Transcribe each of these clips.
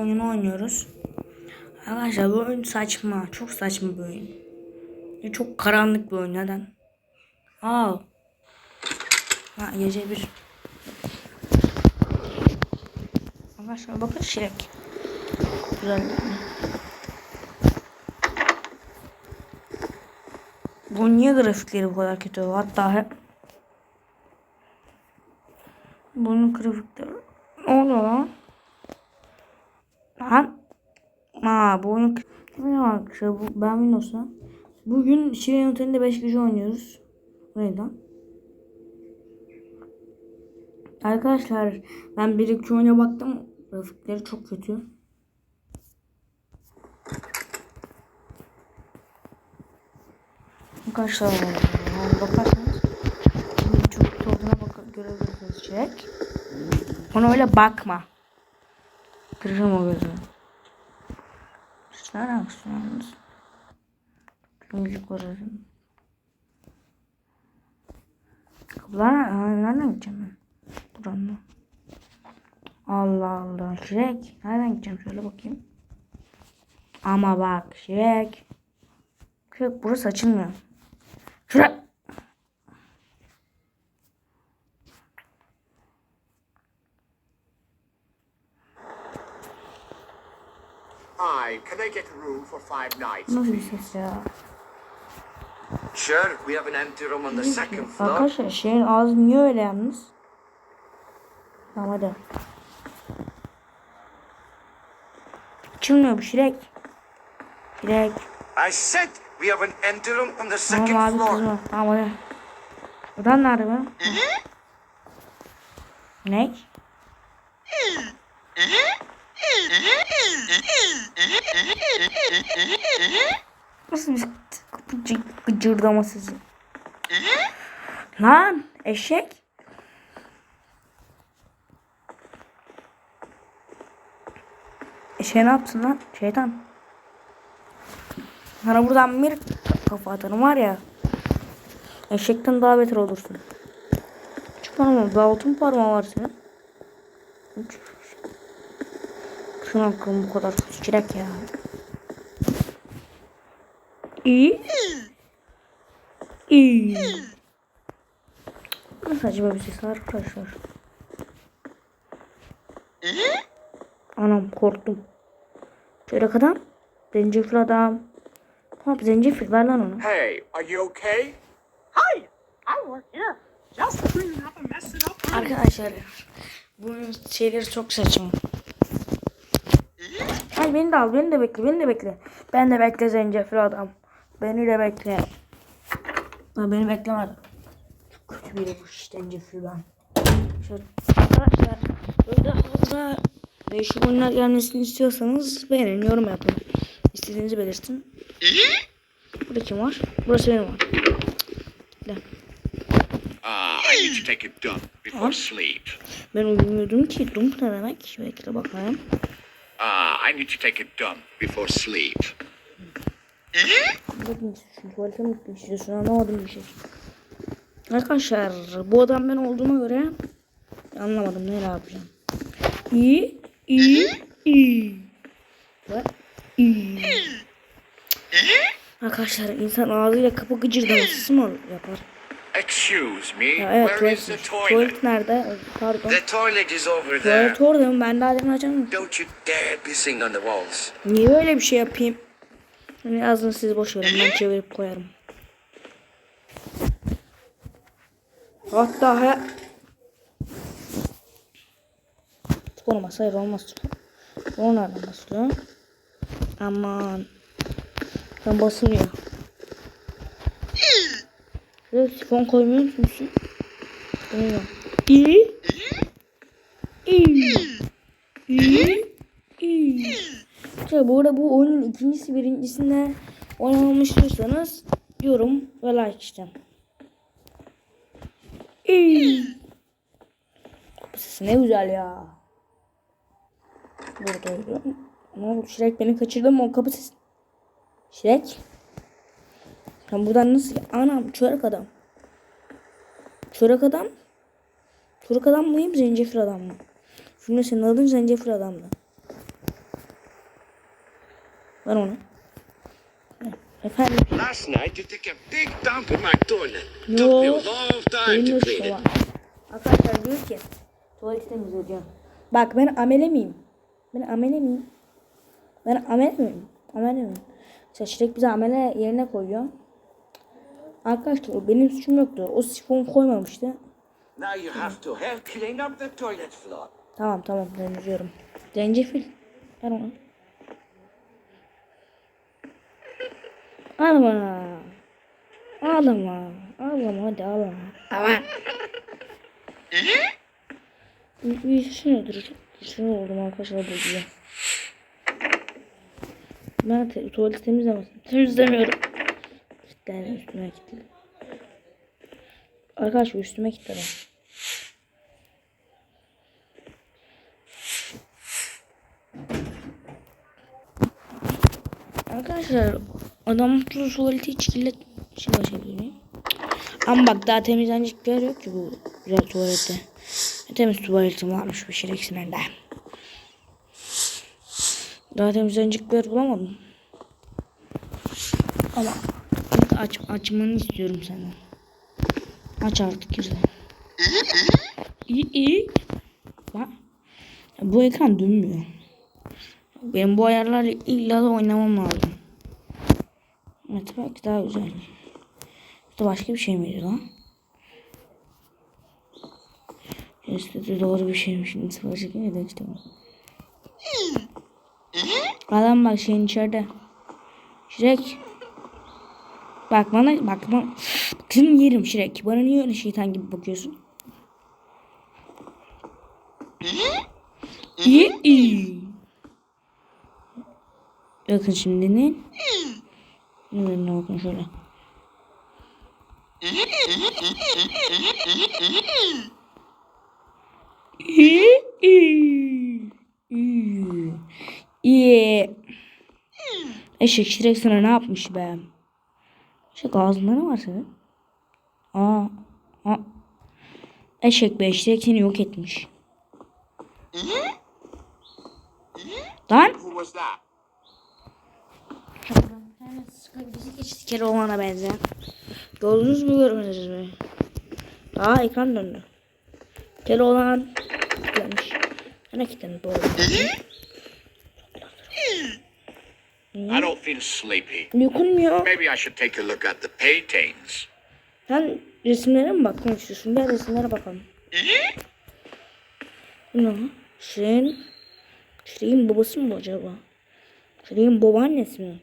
oyunu oynuyoruz. Arkadaşlar bu oyun saçma. Çok saçma bir oyun. Çok karanlık bir oyun. Neden? Aa. Ha, gece bir. Arkadaşlar bakın Şirek. Güzel. Bu niye grafikleri bu kadar kötü? Hatta hep bunun grafikleri ne oluyor lan? Lan Aa bu oyun Şimdi arkadaşlar bu, ben Windows'ta Bugün Şirin Oteli'nde 5 kişi oynuyoruz. Bu neydi lan? Arkadaşlar ben bir iki oyuna baktım. Grafikleri çok kötü. Arkadaşlar bakarsanız çok kötü olduğuna bak görebilirsiniz çek. Ona öyle bakma. Kıracağım o gözü. Şunlar aksiyonunuz. Müzik orası. Kapılar nereden gideceğim ben? Buradan mı? Allah Allah. Şirek. Nereden gideceğim? Şöyle bakayım. Ama bak Şirek. Şirek burası açılmıyor. Şuraya. Hi, can I get a room for five nights, Nasıl bir please? ses ya? Sure, we have an empty room on the second floor. Arkadaşlar şeyin ağzı niye öyle yalnız? Tamam hadi. Açılmıyor bu Şirek. Şirek. I said we have an empty room on the Tamam second abi floor. kızma. Tamam hadi. Buradan nerede be? Ne? Nasıl bir gıcı, gıcırdama sesi? Lan eşek. Eşeğe ne yapsın lan? Şeytan. Sana buradan bir kafa atarım var ya. Eşekten daha beter olursun. Çık lan ama altın parmağı var senin. Üç. Şunun hakkım bu kadar çirek ya. İyi. İyi. Saçma bir ses arkadaşlar. Anam korktum. Çörek adam. Zencefil adam. Hop zencefil ver lan onu. Hey, are you okay? Hi, I work here. Just cleaning up and messing up. Arkadaşlar bunun şeyleri çok saçma. Ay beni de al beni de bekle beni de bekle. Ben de bekle zencefil adam. Beni de bekle. Ha, beni beklemedi. Çok kötü biri bu zencefil ben. Şöyle. Arkadaşlar böyle fazla değişik oyunlar gelmesini istiyorsanız beğenin yorum yapın. İstediğinizi belirtin. Burada kim var? Burası benim var. Gel. I need to take a dump before sleep. Ben uyumuyordum ki dump ne demek? Bekle bakayım. Uh, I need to take a dump before sleep. Bakın tuvalete mi gitmek istiyorsun anlamadım bir şey. Arkadaşlar bu adam ben olduğuma göre anlamadım ne yapacağım. İyi iyi iyi. Ve iyi. Arkadaşlar insan ağzıyla kapı gıcırdaması mı yapar? Excuse me, Ya evet where is the toilet? tuvalet nerede? Pardon. The toilet is over there. Tuvalet orada mı? Ben daha demin açamadım. Don't you dare pissing on the walls. Niye öyle bir şey yapayım? Hani yazın siz boş verin ben çevirip koyarım. Hatta he... Olmaz hayır olmaz. O nereden basılıyor? Aman. Ben basılmıyor. Şuraya sifon koymuyor musun? Koyuyorum. İyi. İyi. İyi. İyi. Arkadaşlar bu arada bu oyunun ikincisi birincisinde oynamamı istiyorsanız yorum ve like isteyeceğim. İyi. Kapı sesi ne güzel ya. Burada Ne oldu Şirek beni kaçırdı mı o kapı sesi? Şirek. Ben buradan nasıl... Anam çörek adam. Çörek adam. Çörek adam mıyım zencefil adam mı? Şimdi senin adın zencefil adamdı. Ver onu. Efendim. Last night you took a big dump in my toilet. Took me a long time to clean it. Arkadaşlar diyor ki tuvaleti diyor. Bak ben amele miyim? Ben amele miyim? Ben amele miyim? Amele miyim? Mesela Şirek bizi amele yerine koyuyor. Arkadaşlar o benim suçum yoktu. O sifon koymamıştı. Now you have to help clean up the toilet floor. Tamam tamam temizliyorum. Zencefil. Ver onu. Ağlama. Ağlama. Ağlama hadi ağlama. Ama. Şunu dur. Şunu oldum arkadaşlar bu diye. Ben te tuvaleti temizlemesin. Temizlemiyorum. Kilitlerim üstüme kilitli. Arkadaşlar üstüme kilitlerim. Arkadaşlar adam mutlu tuvaleti hiç kirlet şey başlayabilir miyim? Ama bak daha temizlenecek bir yer yok ki bu güzel tuvalette. Temiz tuvaletim varmış bir şireksin de. Daha temizlenecek bir yer bulamadım. Ama aç, açmanı istiyorum senden. Aç artık güzel. İyi iyi. Bak. Bu ekran dönmüyor. Benim bu ayarlarla illa da oynamam lazım. Evet belki daha güzel. İşte başka bir şey miydi lan? De doğru bir şeymiş. Şimdi sıfır çekince de işte. Adam bak şeyin içeride. Şirek. Bak bana bak bana. Kızım yerim Şirek. Bana niye öyle şeytan gibi bakıyorsun? İyi iyi. Bakın şimdi ne? Ne bakın şöyle. İyi. Eşek Şirek sana ne yapmış be? Eşek ağzında ne var senin? Aa. Aa. Eşek be Şirek seni yok etmiş. Lan. Kere olana benzeyen. Gördünüz mü görmediniz mi? Aa ekran döndü. Kere olan kilitlenmiş. Hani kilitlendi doğru. I don't feel sleepy. Dokunmuyor. Maybe I should take a look at the paintings. Sen resimlere mi bakmak istiyorsun? Gel resimlere bakalım. Ne? Şirin. Şirin babası mı acaba? Şirin babaannesi mi?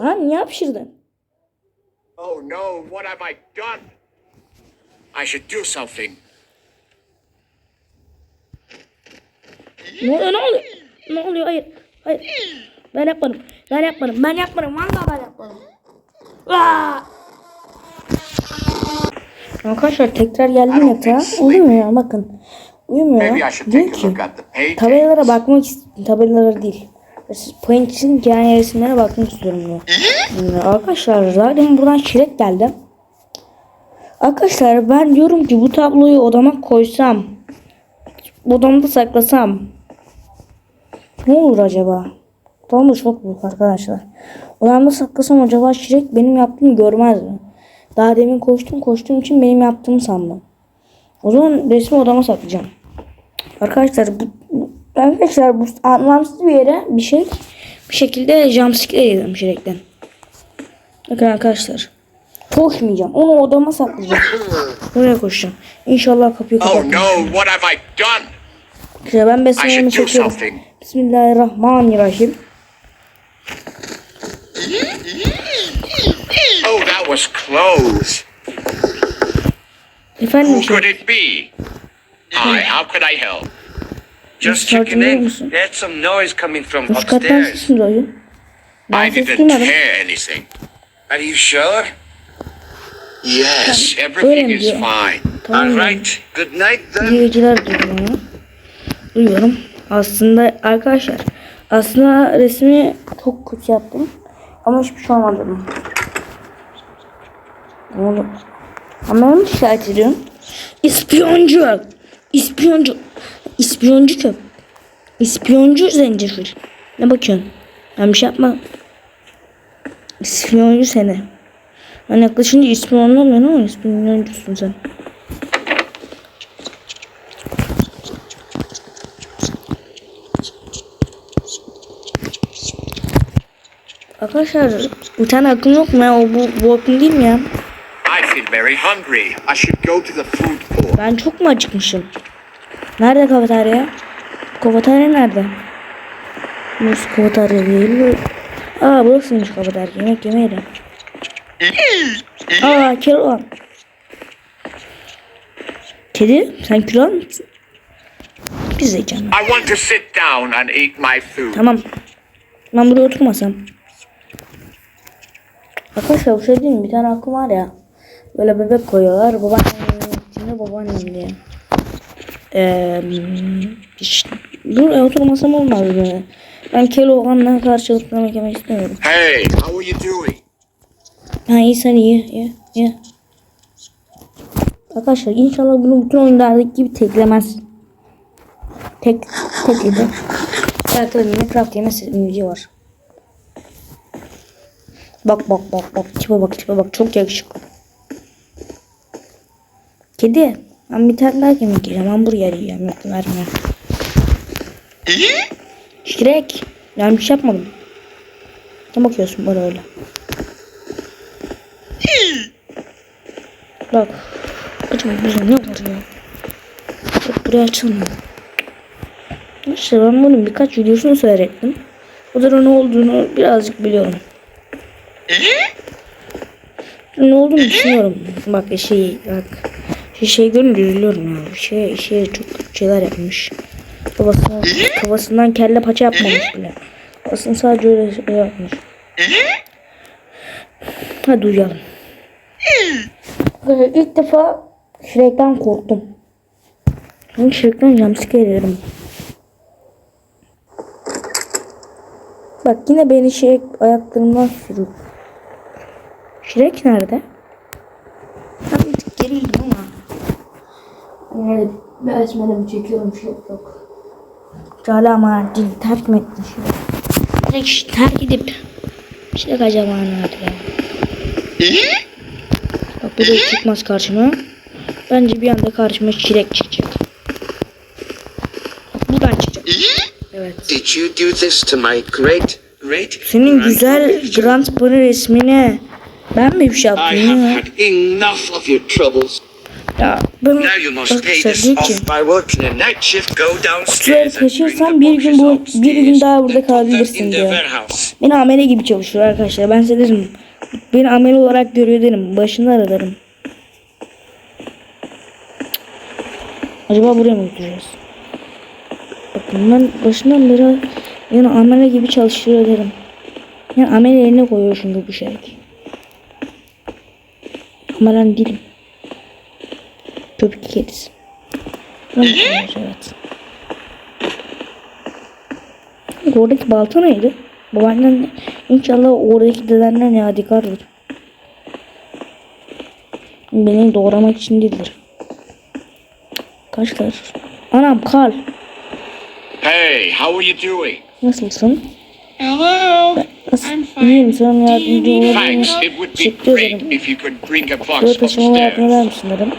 Lan niye hapşırdın? Oh no, what have I done? I should do something. Ne ne oluyor? Ne oluyor? Hayır. Hayır. Ben yapmadım. Ben yapmadım. Ben yapmadım. Vallahi ben yapmadım. Aa! Arkadaşlar tekrar geldim yatağa. Uyumuyor ya bakın. Uyumuyor. Diyor ki tabelalara bakmak istiyorum. Tabelalara değil. Paint'in yani resimlere bakmak istiyorum diyor. Arkadaşlar zaten buradan çilek geldi. Arkadaşlar ben diyorum ki bu tabloyu odama koysam. Odamda saklasam. Ne olur acaba? Odam da çok büyük arkadaşlar. Odamda saklasam acaba Şirek benim yaptığımı görmez mi? Daha demin koştum koştuğum için benim yaptığımı sandım. O zaman resmi odama saklayacağım. Arkadaşlar bu, bu- arkadaşlar bu anlamsız bir yere bir şey bir şekilde jumpscare yedim Şirek'ten. Bakın arkadaşlar. Koşmayacağım. Onu odama saklayacağım. Buraya koşacağım. İnşallah kapıyı Oh kapatmam. no, what have I done? İşte ben I besmelemi should do çekiyorum. Bismillahirrahmanirrahim. Oh, that was close. Efendim Who şey. could it be? Hi, how could I help? Just checking in. There's some noise coming from Üst kattan upstairs. sesim duyuyor. Ben I ses didn't duymadım. hear anything. Are you sure? Yes, everything is fine. Tamam. All right. Good night then. Geceler duydum. Duyuyorum. Aslında arkadaşlar aslında resmi çok kötü yaptım. Ama hiçbir şey olmadı. Ne oldu? Ama onu şikayet ediyorum. İspiyoncu. İspiyoncu. İspiyoncu köp. İspiyoncu zencefil. Ne bakıyorsun? Ben bir şey yapma. İspiyoncu seni. Ben yaklaşınca ispiyonlamıyorsun ama ispiyoncusun sen. Arkadaşlar bir tane akım yok mu ya? O bu, bu akım değil mi ya? I feel very hungry. I should go to the food court. Ben çok mu acıkmışım? Nerede kafeterya? Kafeterya nerede? Burası kafeterya değil mi? Aa burasıymış kafeterya. Yemek yemeye de. Aa kilo. Kedi sen kilo musun? Biz de canım. I want to sit down and eat my food. Tamam. Ben buraya oturmasam. Arkadaşlar bir şey diyeyim mi? Bir tane akım var ya. Böyle bebek koyuyorlar. Babaannem içinde babaannem diye. Eee işte, buraya oturmasam olmaz böyle. Ben Keloğlan'la karşılıklı yemek yemek istemiyorum. Hey, how are you doing? Ha iyi sen iyi. iyi, iyi. Arkadaşlar inşallah bunu bütün oyunlardaki gibi teklemez. Tek tekledi. Arkadaşlar Minecraft yemesi video var. Bak bak bak bak tipe bak tipe bak çok yakışıklı. Kedi. Ben bir tane daha yemek yiyeceğim. Hamburger yiyeceğim. Yok verme. Şirek. Yani bir şey yapmadım. Ne bakıyorsun bana öyle? Bak. Acaba burada ne var ya? Bak buraya açılmıyor. İşte ben bunun birkaç videosunu seyrettim. O da ne olduğunu birazcık biliyorum. Ne olduğunu düşünüyorum. Bak şey bak. Şey, şey görünce üzülüyorum ya. Şey, şey çok kötü şeyler yapmış. Babasına, kafasından kelle paça yapmamış bile. Aslında sadece öyle şey yapmış. Hadi uyuyalım. İlk defa Shrek'ten korktum. Çünkü Shrek'ten jumpscare yerim. Bak yine beni Shrek ayaklarımdan sürüyor. Shrek nerede? Ben bir tık geriydim ama. Evet, besmelemi çekiyorum Shrek yok. Cala ama cin terk mi ettin? Shrek şş, terk edip Shrek acaba nerede ya? Bak bu da çıkmaz karşıma. Bence bir anda karşıma çilek çıkacak. Bak buradan çıkacak. Evet. Did you do this to my great, great? Senin güzel Grand Prix resmine ben mi bir şey yaptım ya? had enough of your troubles. Ya ben arkadaşlar diyor ki kutuları taşırsan bir gün bu bir gün daha burada kalabilirsin diyor. Beni amele gibi çalışıyor arkadaşlar. Ben size derim. Beni amele olarak görüyor derim. Başını ararım. Acaba buraya mı götüreceğiz? Bakın ben başından beri yani amele gibi çalışıyor derim. Yani amele yerine koyuyor şimdi bu şey. Amelen değilim. Köpük kedisi. Ben evet. Oradaki balta neydi? Babaannen inşallah oradaki dedenden yadigardır. Beni doğramak için değildir. Kaçlar? Anam Karl. Hey, how are you doing? Nasılsın? Hello. Nasıl? I'm fine. İyiyim sana yardımcı olabilirim. Thanks. It would be Teşekkür great ederim. if you could bring a Böyle box taşımama yardım eder misin dedim.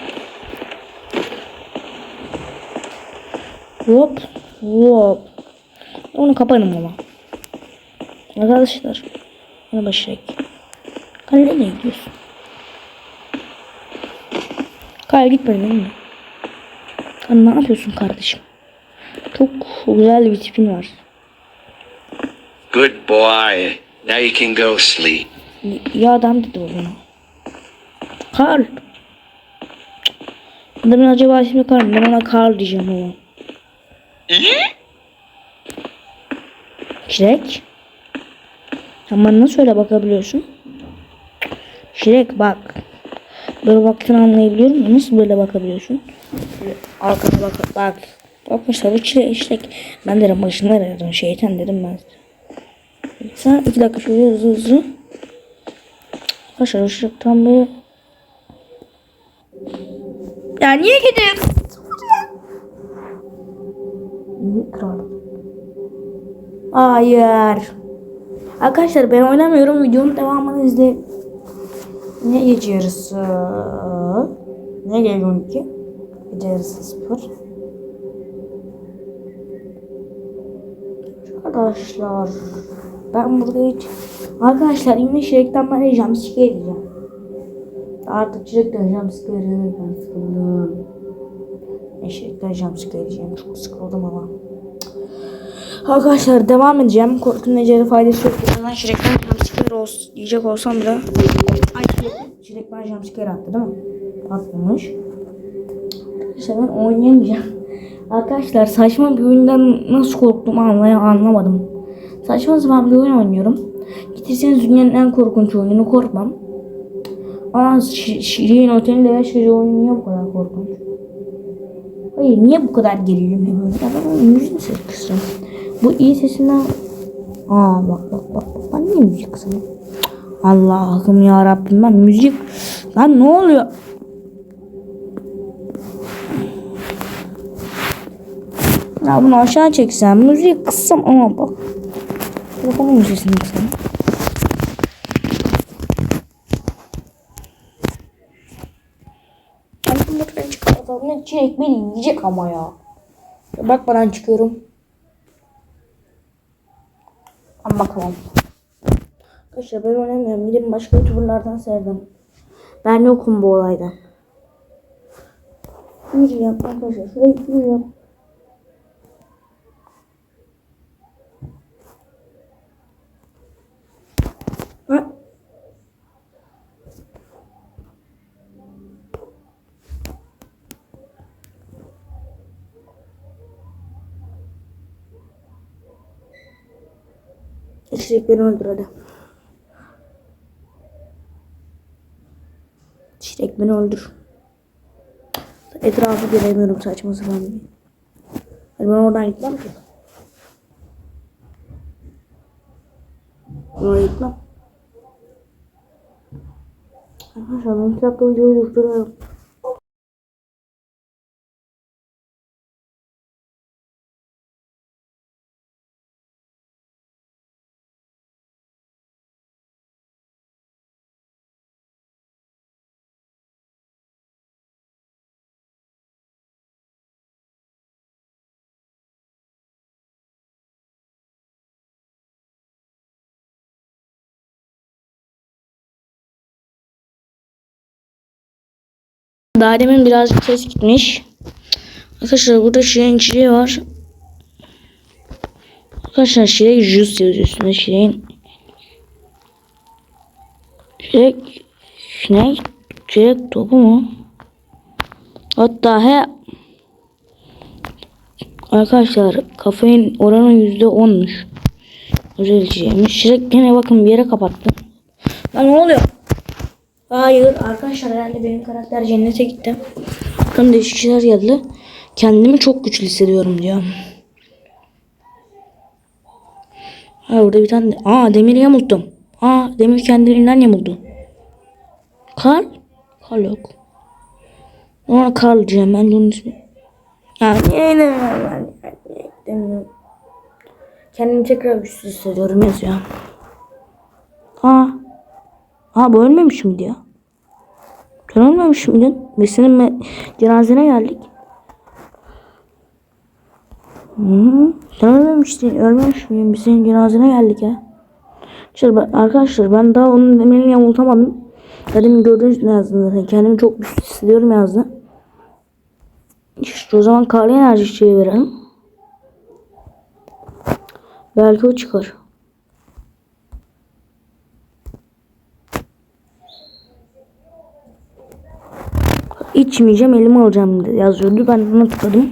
Hop. Hop. Onu kaparım ama. Arkadaşlar. Bana başlayalım. Kale nereye gidiyorsun? Kale gitmedin değil mi? Sen ne yapıyorsun kardeşim? Çok güzel bir tipin var. Good boy. Now you can go sleep. Ya adam dedi bana. Karl. Adamın acaba ismi Karl mı? Ben ona Karl diyeceğim ama. Şirek. Bana nasıl öyle bakabiliyorsun? Şirek bak. Böyle baktığını anlayabiliyor musun? Nasıl böyle bakabiliyorsun? Arkana bak bak. Bakmışlar bu çile Şirek. Ben derim başına dedim şeytan dedim ben. Sen iki dakika şöyle hızlı hızlı. Arkadaşlar Şirek tam böyle. Ya niye gidiyorsun? Niye kralım? Hayır. Arkadaşlar ben oynamıyorum. Videonun devamını izle. Ne gece yarısı? Ne gece 12? Gece yarısı 0. Arkadaşlar ben burada hiç Arkadaşlar yine Şirek'ten ben jumpscare edeceğim. Artık Şirek'ten jumpscare yemekten sıkıldım. Ben Şirek'ten jumpscare edeceğim. Çok sıkıldım ama. Arkadaşlar devam edeceğim. Korkunun eceli faydası yok. Birazdan Şirek'ten jumpscare olsun, diyecek olsam bile. Ay Şirek, Şirek bana jumpscare attı değil mi? Atmamış. İşte ben oynayamayacağım. Arkadaşlar saçma bir oyundan nasıl korktuğumu anlay anlamadım. Saçma sapan bir oyun oynuyorum. Getirseniz dünyanın en korkunç oyununu korkmam. Ama Şi- Şirin Otel'in 5 gece oyunu niye bu kadar korkunç? Hayır niye bu kadar gerilimli böyle? Ya ben onun müziğini ses kısacağım. Bu iyi sesinden... Aa bak bak bak. bak. Ben niye müzik kısayım? Allah'ım ya Rabbim ben müzik... Lan ne oluyor? Ya bunu aşağı çeksem, müziği kıssam ama bak. Telefonun sesini kısam. Ben bu motordan çıkartalım. Ne çilek beni yiyecek ama ya. ya bak ben çıkıyorum. Ama bakalım. Arkadaşlar ben oynamıyorum. Gidin başka youtuberlardan seyredin. Ben yokum bu olayda. Yürüyeceğim arkadaşlar. Şuraya yürüyeceğim. Çiçek beni öldür hadi. Çiçek beni öldür. Etrafı göremiyorum saçma sapan bir. Ben oradan gitmem ki. Oraya gitmem. Arkadaşlar ben iki dakika videoyu durduruyorum. Daha demin birazcık ses gitmiş. Arkadaşlar burada şirin içeceği var. Arkadaşlar şirek juice yazıyor üstünde şirin. Şirek ne? Şirek topu mu? Hatta he Arkadaşlar kafein oranı yüzde onmuş. Özel içeceğimiz. Şirek gene bakın bir yere kapattı. Lan ne oluyor? Hayır arkadaşlar herhalde benim karakter cennete gitti. Bakın değişik şeyler geldi. Kendimi çok güçlü hissediyorum diyor. Ha burada bir tane Aa demiri yamulttum. Aa demir kendiliğinden yamuldu. Karl? Karl yok. Ona Karl diyeceğim ben de onun ismi. Ya niye demiyorum ben? Kendimi tekrar güçsüz hissediyorum yazıyor. Aa. Aa bu ölmemiş miydi ya? Ölmemiş miydin? Biz senin cenazene geldik. Sen ölmemiştin. Ölmemiş miydin? Biz senin cenazene geldik ya. Ben, arkadaşlar ben daha onun demirini yamultamadım. Dedim gördüğünüz yazdın zaten. Kendimi çok güçlü hissediyorum yazdı. İşte o zaman karlı enerji çiçeği verelim. Belki o çıkar. İçmeyeceğim elime alacağım yazıyordu. Ben bunu tıkladım.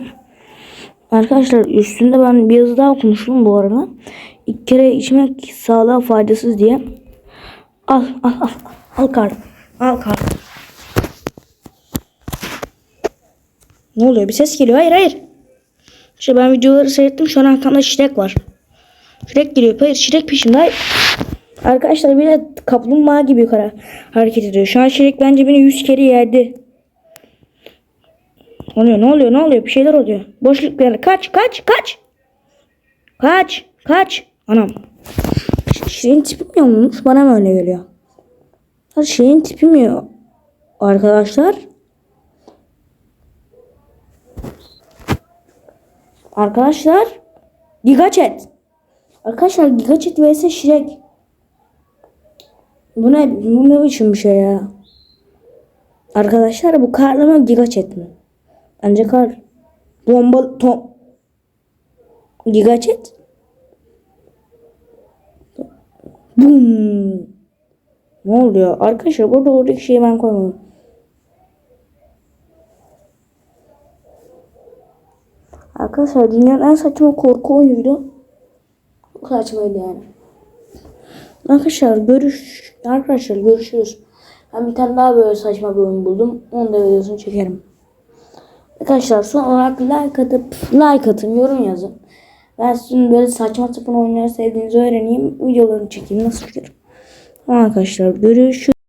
Arkadaşlar üstünde ben bir yazı daha okumuştum bu arada. İlk kere içmek sağlığa faydasız diye. Al al al. Al kart. Al kart. Ne oluyor? Bir ses geliyor. Hayır hayır. İşte ben videoları seyrettim. Şu an arkamda şirek var. Şirek geliyor. Hayır şirek peşimde. Hayır. Arkadaşlar bir de kaplumbağa gibi kara hareket ediyor. Şu an şirek bence beni 100 kere yerdi. Oluyor ne oluyor ne oluyor bir şeyler oluyor. Boşluk yani kaç kaç kaç. Kaç kaç. Anam. Şeyin tipi mi olmuş? Bana mı öyle geliyor? Ha, şeyin tipi mi arkadaşlar? Arkadaşlar Giga Chat. Arkadaşlar Giga Chat vs Shrek. Bu ne, bu ne biçim bir şey ya? Arkadaşlar bu karlı mı Giga Chat mi? Bence kar. Bomba tom. Giga Chat. Boom. Ne oluyor? Arkadaşlar burada oradaki şeyi ben koymadım. Arkadaşlar dünyanın en saçma korku oyunuydu. Çok saçmaydı yani. Arkadaşlar görüş arkadaşlar görüşürüz. Ben bir tane daha böyle saçma bir oyun buldum. Onu da videosunu çekerim. Arkadaşlar son olarak like atıp like atın yorum yazın. Ben sizin böyle saçma sapan oyunları sevdiğinizi öğreneyim. Videolarını çekeyim nasıl fikir. Arkadaşlar görüşürüz.